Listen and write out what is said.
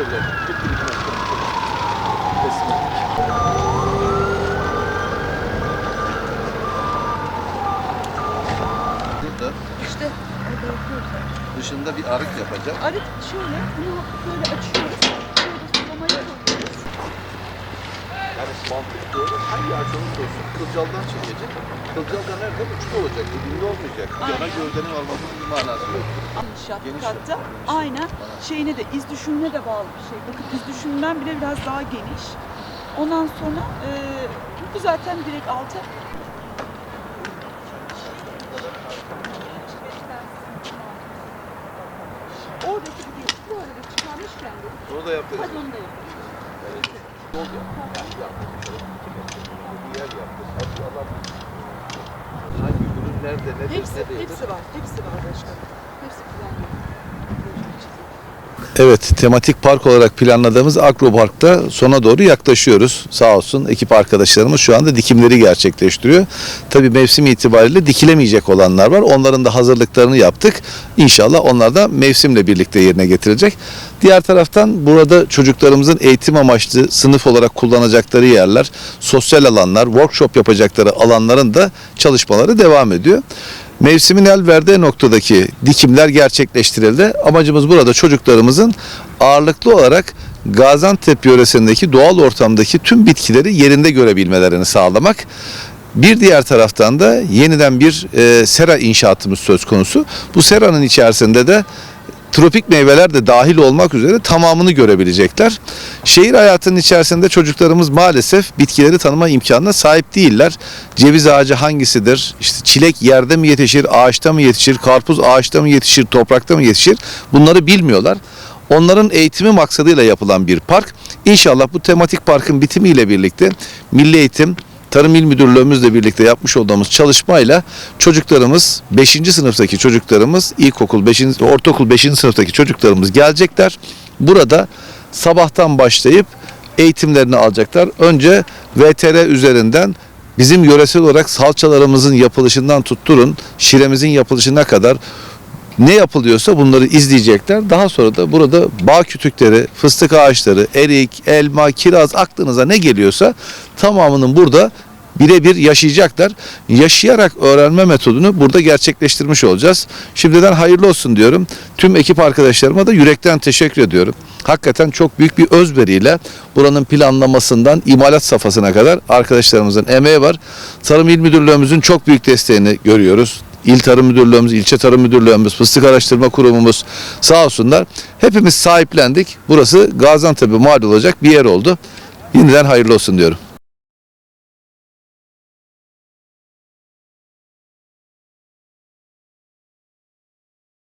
Gittik teslim ettik. Burada İşte orada dışında bir arık yapacak. Arık şöyle, bunu böyle açıyoruz. Yani mantık doğru. Hangi ağaç olursa olsun kılcaldan çekecek. Kılcal da nerede? Uçta olacak. Dibinde olmayacak. Yana gövdenin olmasının bir manası yok. İnşaat Geniş katta. Aynen. Şeyine de iz düşümüne de bağlı bir şey. Bakın iz düşümünden bile biraz daha geniş. Ondan sonra e, bu zaten direkt altı. Oradaki bir. Bu arada çıkarmışken de. Onu da yaptık. Hadi onu da yapalım. Yol yaptık. Yani yaptık. Bir yer yaptık. Hadi Allah Hangi ürün nerede, nedir, Hepsi, ne değildir? hepsi var. Hepsi var başkanım. Hepsi planlı. Evet, tematik park olarak planladığımız Agropark'ta sona doğru yaklaşıyoruz. Sağ olsun ekip arkadaşlarımız şu anda dikimleri gerçekleştiriyor. Tabii mevsim itibariyle dikilemeyecek olanlar var. Onların da hazırlıklarını yaptık. İnşallah onlar da mevsimle birlikte yerine getirilecek. Diğer taraftan burada çocuklarımızın eğitim amaçlı sınıf olarak kullanacakları yerler, sosyal alanlar, workshop yapacakları alanların da çalışmaları devam ediyor. Mevsimin el verdiği noktadaki dikimler gerçekleştirildi. Amacımız burada çocuklarımızın ağırlıklı olarak Gaziantep yöresindeki doğal ortamdaki tüm bitkileri yerinde görebilmelerini sağlamak. Bir diğer taraftan da yeniden bir e, sera inşaatımız söz konusu. Bu seranın içerisinde de tropik meyveler de dahil olmak üzere tamamını görebilecekler. Şehir hayatının içerisinde çocuklarımız maalesef bitkileri tanıma imkanına sahip değiller. Ceviz ağacı hangisidir? İşte çilek yerde mi yetişir, ağaçta mı yetişir, karpuz ağaçta mı yetişir, toprakta mı yetişir? Bunları bilmiyorlar. Onların eğitimi maksadıyla yapılan bir park. İnşallah bu tematik parkın bitimiyle birlikte Milli Eğitim Tarım İl Müdürlüğümüzle birlikte yapmış olduğumuz çalışmayla çocuklarımız 5. sınıftaki çocuklarımız ilkokul 5. ortaokul 5. sınıftaki çocuklarımız gelecekler. Burada sabahtan başlayıp eğitimlerini alacaklar. Önce VTR üzerinden bizim yöresel olarak salçalarımızın yapılışından tutturun, şiremizin yapılışına kadar ne yapılıyorsa bunları izleyecekler. Daha sonra da burada bağ kütükleri, fıstık ağaçları, erik, elma, kiraz aklınıza ne geliyorsa tamamının burada birebir yaşayacaklar. Yaşayarak öğrenme metodunu burada gerçekleştirmiş olacağız. Şimdiden hayırlı olsun diyorum. Tüm ekip arkadaşlarıma da yürekten teşekkür ediyorum. Hakikaten çok büyük bir özveriyle buranın planlamasından imalat safhasına kadar arkadaşlarımızın emeği var. Tarım İl Müdürlüğümüzün çok büyük desteğini görüyoruz. İl Tarım Müdürlüğümüz, ilçe Tarım Müdürlüğümüz, Fıstık Araştırma Kurumumuz sağ olsunlar. Hepimiz sahiplendik. Burası Gaziantep'e mal olacak bir yer oldu. Yeniden hayırlı olsun diyorum.